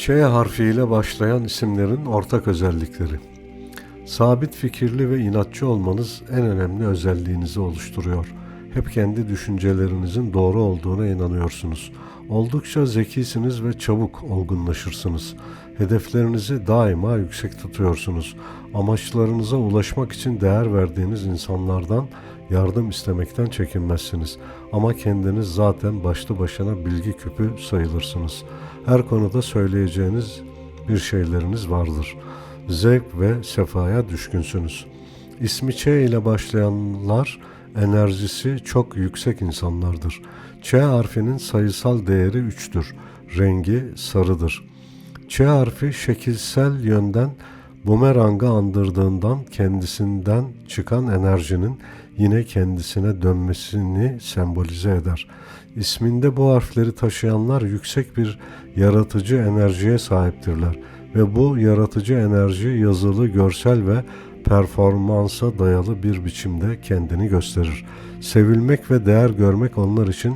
Ç harfiyle başlayan isimlerin ortak özellikleri. Sabit fikirli ve inatçı olmanız en önemli özelliğinizi oluşturuyor. Hep kendi düşüncelerinizin doğru olduğuna inanıyorsunuz. Oldukça zekisiniz ve çabuk olgunlaşırsınız. Hedeflerinizi daima yüksek tutuyorsunuz. Amaçlarınıza ulaşmak için değer verdiğiniz insanlardan yardım istemekten çekinmezsiniz. Ama kendiniz zaten başlı başına bilgi küpü sayılırsınız. Her konuda söyleyeceğiniz bir şeyleriniz vardır. Zevk ve sefaya düşkünsünüz. İsmi Ç ile başlayanlar enerjisi çok yüksek insanlardır. Ç harfinin sayısal değeri 3'tür. Rengi sarıdır. Ç harfi şekilsel yönden bumerangı andırdığından kendisinden çıkan enerjinin yine kendisine dönmesini sembolize eder. İsminde bu harfleri taşıyanlar yüksek bir yaratıcı enerjiye sahiptirler ve bu yaratıcı enerji yazılı, görsel ve performansa dayalı bir biçimde kendini gösterir. Sevilmek ve değer görmek onlar için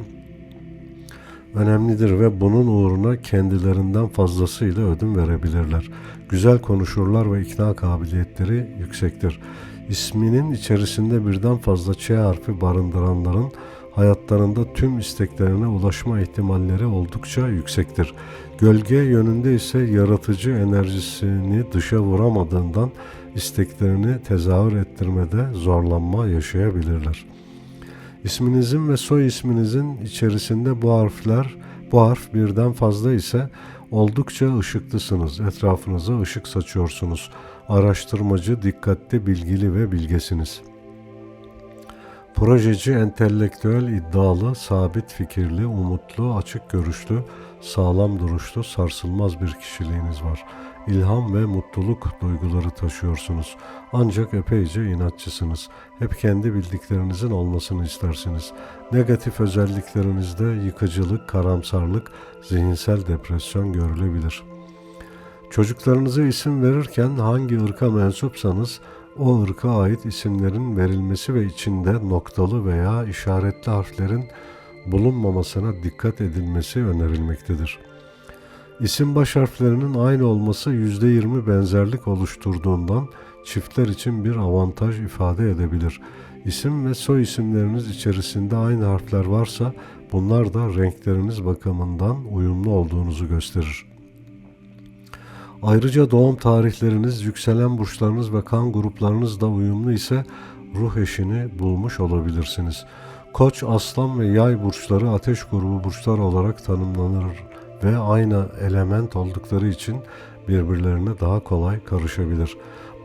önemlidir ve bunun uğruna kendilerinden fazlasıyla ödün verebilirler. Güzel konuşurlar ve ikna kabiliyetleri yüksektir. İsminin içerisinde birden fazla Ç harfi barındıranların hayatlarında tüm isteklerine ulaşma ihtimalleri oldukça yüksektir. Gölge yönünde ise yaratıcı enerjisini dışa vuramadığından isteklerini tezahür ettirmede zorlanma yaşayabilirler. İsminizin ve soy isminizin içerisinde bu harfler, bu harf birden fazla ise oldukça ışıklısınız. Etrafınıza ışık saçıyorsunuz. Araştırmacı, dikkatli, bilgili ve bilgesiniz. Projeci, entelektüel, iddialı, sabit fikirli, umutlu, açık görüşlü, sağlam duruşlu, sarsılmaz bir kişiliğiniz var. İlham ve mutluluk duyguları taşıyorsunuz. Ancak epeyce inatçısınız. Hep kendi bildiklerinizin olmasını istersiniz. Negatif özelliklerinizde yıkıcılık, karamsarlık, zihinsel depresyon görülebilir. Çocuklarınıza isim verirken hangi ırka mensupsanız o ırka ait isimlerin verilmesi ve içinde noktalı veya işaretli harflerin bulunmamasına dikkat edilmesi önerilmektedir. İsim baş harflerinin aynı olması %20 benzerlik oluşturduğundan çiftler için bir avantaj ifade edebilir. İsim ve soy isimleriniz içerisinde aynı harfler varsa bunlar da renkleriniz bakımından uyumlu olduğunuzu gösterir. Ayrıca doğum tarihleriniz, yükselen burçlarınız ve kan gruplarınız da uyumlu ise ruh eşini bulmuş olabilirsiniz. Koç, aslan ve yay burçları ateş grubu burçlar olarak tanımlanır ve aynı element oldukları için birbirlerine daha kolay karışabilir.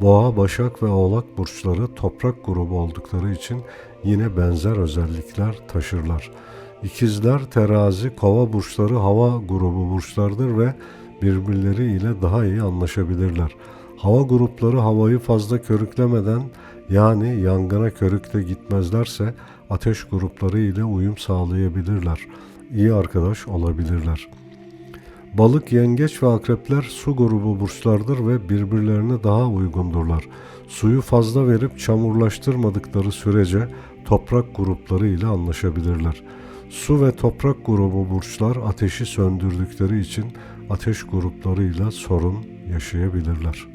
Boğa, Başak ve Oğlak burçları toprak grubu oldukları için yine benzer özellikler taşırlar. İkizler, Terazi, Kova burçları hava grubu burçlardır ve birbirleriyle daha iyi anlaşabilirler. Hava grupları havayı fazla körüklemeden yani yangına körükle gitmezlerse ateş grupları ile uyum sağlayabilirler. İyi arkadaş olabilirler. Balık, yengeç ve akrepler su grubu burçlardır ve birbirlerine daha uygundurlar. Suyu fazla verip çamurlaştırmadıkları sürece toprak grupları ile anlaşabilirler. Su ve toprak grubu burçlar ateşi söndürdükleri için ateş gruplarıyla sorun yaşayabilirler.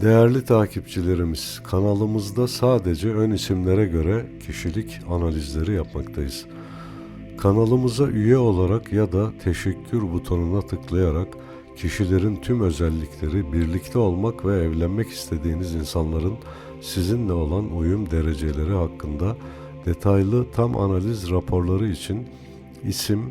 Değerli takipçilerimiz, kanalımızda sadece ön isimlere göre kişilik analizleri yapmaktayız. Kanalımıza üye olarak ya da teşekkür butonuna tıklayarak kişilerin tüm özellikleri, birlikte olmak ve evlenmek istediğiniz insanların sizinle olan uyum dereceleri hakkında detaylı tam analiz raporları için isim,